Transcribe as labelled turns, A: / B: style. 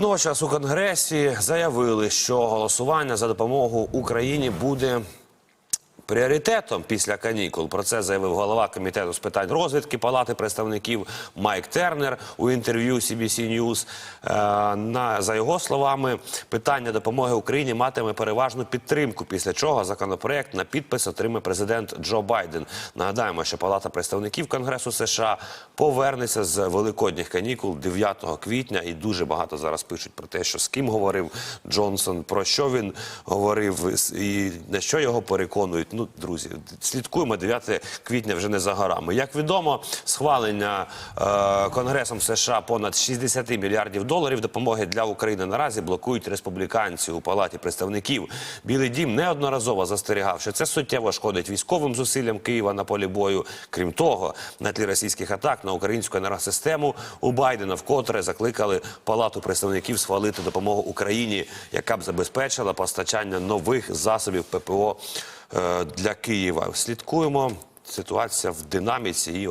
A: Водночас у Конгресі заявили, що голосування за допомогу Україні буде пріоритетом після канікул. Про це заявив голова комітету з питань розвідки Палати представників Майк Тернер у інтерв'ю CBC News. Е, на за його словами, питання допомоги Україні матиме переважну підтримку. Після чого законопроект на підпис отримає президент Джо Байден. Нагадаємо, що Палата представників Конгресу США повернеться з великодніх канікул 9 квітня, і дуже багато зараз пишуть про те, що з ким говорив Джонсон, про що він говорив і на що його переконують. Ну, друзі, слідкуємо 9 квітня вже не за горами. Як відомо, схвалення е, Конгресом США понад 60 мільярдів доларів допомоги для України наразі блокують республіканці у палаті представників. Білий дім неодноразово застерігав, що це суттєво шкодить військовим зусиллям Києва на полі бою. Крім того, на тлі російських атак на українську енергосистему у Байдена вкотре закликали палату представників схвалити допомогу Україні, яка б забезпечила постачання нових засобів ППО для Києва. Слідкуємо. Ситуація в динаміці і